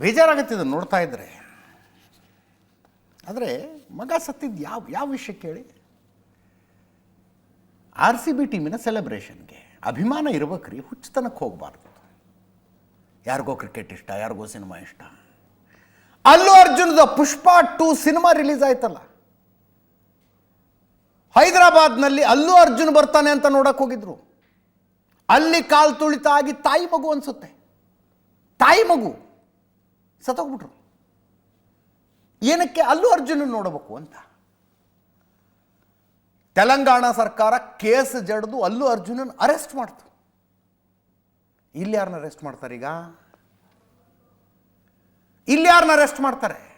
ಬೇಜಾರಾಗುತ್ತೆ ಇದನ್ನು ನೋಡ್ತಾ ಇದ್ದರೆ ಆದರೆ ಮಗ ಸತ್ತಿದ್ದು ಯಾವ ಯಾವ ವಿಷಯ ಕೇಳಿ? ಆರ್ ಸಿ ಬಿ ಟೀಮಿನ ಸೆಲೆಬ್ರೇಷನ್ಗೆ ಅಭಿಮಾನ ಇರ್ಬೇಕ್ರಿ, ಹುಚ್ಚತನಕ್ಕೆ ಹೋಗಬಾರ್ದು. ಯಾರಿಗೋ ಕ್ರಿಕೆಟ್ ಇಷ್ಟ, ಯಾರಿಗೋ ಸಿನಿಮಾ ಇಷ್ಟ. ಅಲ್ಲೂ ಅರ್ಜುನದ ಪುಷ್ಪ ಟು ಸಿನಿಮಾ ರಿಲೀಸ್ ಆಯ್ತಲ್ಲ. ಹೈದರಾಬಾದ್ನಲ್ಲಿ ಅಲ್ಲೂ ಅರ್ಜುನ್ ಬರ್ತಾನೆ ಅಂತ ನೋಡಕ್ಕೆ ಹೋಗಿದ್ರು. ಅಲ್ಲಿ ಕಾಲು ತುಳಿತ ಆಗಿ ತಾಯಿ ಮಗು ಅನ್ಸುತ್ತೆ. ತಾಯಿ ಮಗು. ಸತ್ತೋಗ್ಬಿಟ್ರು. ಏನಕ್ಕೆ ಅಲ್ಲೂ ಅರ್ಜುನ ನೋಡಬೇಕು ಅಂತ. ತೆಲಂಗಾಣ ಸರ್ಕಾರ ಕೇಸ್ ಜಡ್ದು ಅಲ್ಲೂ ಅರ್ಜುನನ್ ಅರೆಸ್ಟ್ ಮಾಡ್ತು. ಇಲ್ಲಿ ಯಾರನ್ನ ಅರೆಸ್ಟ್ ಮಾಡ್ತಾರೆ ಈಗ? ಇಲ್ಲಿ ಯಾರನ್ನ ಅರೆಸ್ಟ್ ಮಾಡ್ತಾರೆ?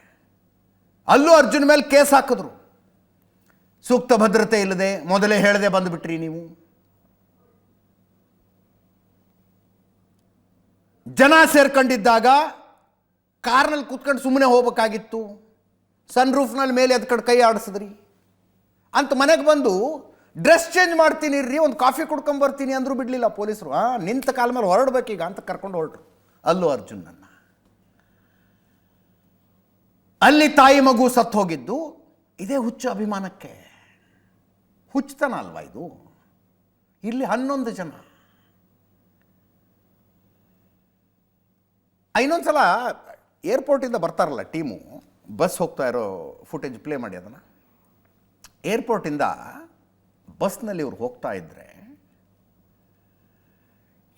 ಅಲ್ಲೂ ಅರ್ಜುನ್ ಮೇಲೆ ಕೇಸ್ ಹಾಕಿದ್ರು. ಸೂಕ್ತ ಭದ್ರತೆ ಇಲ್ಲದೆ ಮೊದಲೇ ಹೇಳದೆ ಬಂದುಬಿಟ್ರಿ ನೀವು. ಜನ ಸೇರ್ಕೊಂಡಿದ್ದಾಗ ಕಾರ್ನಲ್ಲಿ ಕೂತ್ಕೊಂಡು ಸುಮ್ಮನೆ ಹೋಗ್ಬೇಕಾಗಿತ್ತು. ಸನ್ ರೂಫ್ನಲ್ಲಿ ಮೇಲೆ ಅದ್ಕಡೆ ಕೈ ಆಡಿಸಿದ್ರಿ. ಅಂತ ಮನೆಗೆ ಬಂದು, ಡ್ರೆಸ್ ಚೇಂಜ್ ಮಾಡ್ತೀನಿ ರೀ ಒಂದು ಕಾಫಿ ಕುಡ್ಕೊಂಬರ್ತೀನಿ ಅಂದರೂ ಬಿಡಲಿಲ್ಲ ಪೊಲೀಸರು. ಆ, ನಿಂತ ಕಾಲ ಮೇಲೆ ಹೊರಡ್ಬೇಕೀಗ ಅಂತ ಕರ್ಕೊಂಡು ಹೊರಟ್ರು. ಅಲ್ಲು ಅರ್ಜುನನ್ನ ಅಲ್ಲಿ ತಾಯಿ ಮಗು ಸತ್ತು ಹೋಗಿದ್ದು. ಇದೇ ಹುಚ್ಚು ಅಭಿಮಾನಕ್ಕೆ. ಹುಚ್ಚತನ ಅಲ್ವಾ ಇದು? ಇಲ್ಲಿ ಹನ್ನೊಂದು ಜನ. ಇನ್ನೊಂದು ಸಲ ಏರ್ಪೋರ್ಟಿಂದ ಬರ್ತಾರಲ್ಲ ಟೀಮು, ಬಸ್ ಹೋಗ್ತಾ ಇರೋ ಫುಟೇಜ್ ಪ್ಲೇ ಮಾಡಿ ಅದನ್ನು. ಏರ್ಪೋರ್ಟಿಂದ ಬಸ್ನಲ್ಲಿ ಇವ್ರು ಹೋಗ್ತಾ ಇದ್ದರೆ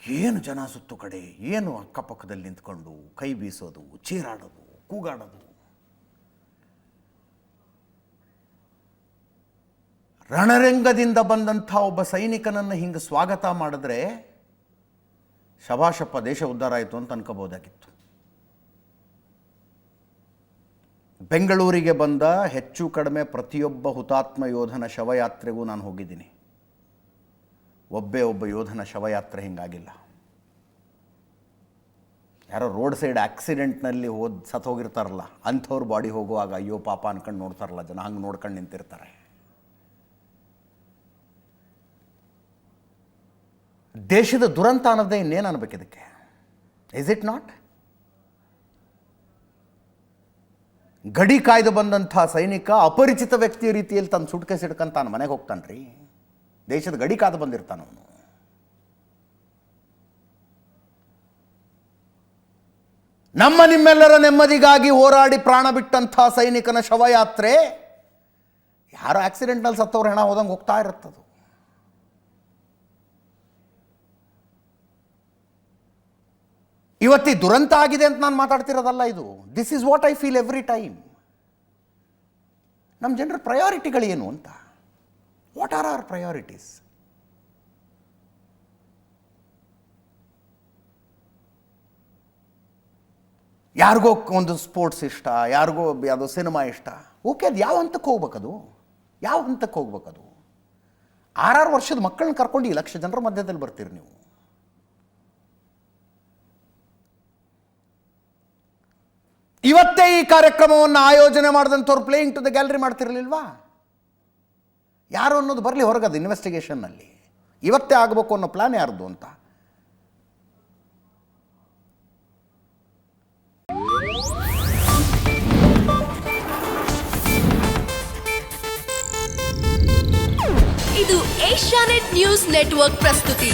ಏನು ಜನ ಸುತ್ತು ಕಡೆ, ಏನು ಅಕ್ಕಪಕ್ಕದಲ್ಲಿ ನಿಂತ್ಕೊಂಡು ಕೈ ಬೀಸೋದು, ಚೀರಾಡೋದು, ಕೂಗಾಡೋದು. ರಣರಂಗದಿಂದ ಬಂದಂಥ ಒಬ್ಬ ಸೈನಿಕನನ್ನು ಹಿಂಗೆ ಸ್ವಾಗತ ಮಾಡಿದ್ರೆ ಶಭಾಷಪ್ಪ ದೇಶ ಉದ್ಧಾರ ಆಯಿತು ಅಂತ ಅನ್ಕೋಬೋದಾಗಿತ್ತು ಬೆಂಗಳೂರಿಗೆ ಬಂದ ಹೆಚ್ಚು ಕಡಿಮೆ ಪ್ರತಿಯೊಬ್ಬ ಹುತಾತ್ಮ ಯೋಧನ ಶವಯಾತ್ರೆಗೂ ನಾನು ಹೋಗಿದ್ದೀನಿ. ಒಬ್ಬೇ ಒಬ್ಬ ಯೋಧನ ಶವಯಾತ್ರೆ ಹಿಂಗಾಗಿಲ್ಲ. ಯಾರೋ ರೋಡ್ ಸೈಡ್ ಆಕ್ಸಿಡೆಂಟ್ನಲ್ಲಿ ಹೋದ್ ಸತ್ತು ಹೋಗಿರ್ತಾರಲ್ಲ, ಅಂಥವ್ರ ಬಾಡಿ ಹೋಗುವಾಗ ಅಯ್ಯೋ ಪಾಪ ಅನ್ಕೊಂಡು ನೋಡ್ತಾರಲ್ಲ ಜನ, ಹಂಗೆ ನೋಡ್ಕೊಂಡು ನಿಂತಿರ್ತಾರೆ. ದೇಶದ ದುರಂತ ಅನ್ನೋದೇ ಇನ್ನೇನು ಅನ್ಬೇಕು ಇದಕ್ಕೆ? ಇಸ್ ಇಟ್ ನಾಟ್ ಗಡಿ ಕಾಯ್ದು ಬಂದಂಥ ಸೈನಿಕ ಅಪರಿಚಿತ ವ್ಯಕ್ತಿಯ ರೀತಿಯಲ್ಲಿ ತನ್ನ ಸುಟ್ಕೆ ಹಿಡ್ಕೊಂಡ್ ಮನೆಗೆ ಹೋಗ್ತಾನೆ ರೀ ದೇಶದ ಗಡಿ ಕಾದು ಬಂದಿರ್ತಾನ ಅವನು. ನಮ್ಮ ನಿಮ್ಮೆಲ್ಲರ ನೆಮ್ಮದಿಗಾಗಿ ಹೋರಾಡಿ ಪ್ರಾಣ ಬಿಟ್ಟಂಥ ಸೈನಿಕನ ಶವಯಾತ್ರೆ, ಯಾರೋ ಆಕ್ಸಿಡೆಂಟ್ನಲ್ಲಿ ಸತ್ತವ್ರ ಹೆಣ ಹೋದಂಗೆ ಹೋಗ್ತಾ ಇರುತ್ತದು. ಇವತ್ತಿ ದುರಂತ ಆಗಿದೆ ಅಂತ ನಾನು ಮಾತಾಡ್ತಿರೋದಲ್ಲ ಇದು. This is what I feel every time ನಮ್ಮ ಜನರ ಪ್ರಯಾರಿಟಿಗಳೇನು ಅಂತ? ವಾಟ್ ಆರ್ ಆರ್ ಪ್ರಯಾರಿಟೀಸ್ ಯಾರಿಗೋ ಒಂದು ಸ್ಪೋರ್ಟ್ಸ್ ಇಷ್ಟ, ಯಾರಿಗೋ ಯಾವುದೋ ಸಿನಿಮಾ ಇಷ್ಟ. ಓಕೆ ಅದು ಯಾವ ಹಂತಕ್ಕೆ ಹೋಗ್ಬೇಕದು? ಯಾವ ಹಂತಕ್ಕೆ ಹೋಗ್ಬೇಕದು? ಆರಾರು ವರ್ಷದ ಮಕ್ಕಳನ್ನ ಕರ್ಕೊಂಡು ಈ ಲಕ್ಷ ಜನರ ಮಧ್ಯದಲ್ಲಿ ಬರ್ತೀರಿ ನೀವು. ಇವತ್ತೇ ಈ ಕಾರ್ಯಕ್ರಮವನ್ನು ಆಯೋಜನೆ ಮಾಡಿದಂಥವ್ರು ಪ್ಲೇಯಿಂಗ್ ಟು ದ ಗ್ಯಾಲರಿ ಮಾಡ್ತಿರಲಿಲ್ವಾ? ಯಾರು ಅನ್ನೋದು ಬರಲಿ ಹೊರಗದು ಇನ್ವೆಸ್ಟಿಗೇಷನ್ನಲ್ಲಿ ಇವತ್ತೇ ಆಗಬೇಕು ಅನ್ನೋ ಪ್ಲಾನ್ ಯಾರ್ದು ಅಂತ? ಇದು ಏಷ್ಯಾನೆಟ್ ನ್ಯೂಸ್ ನೆಟ್ವರ್ಕ್ ಪ್ರಸ್ತುತಿ.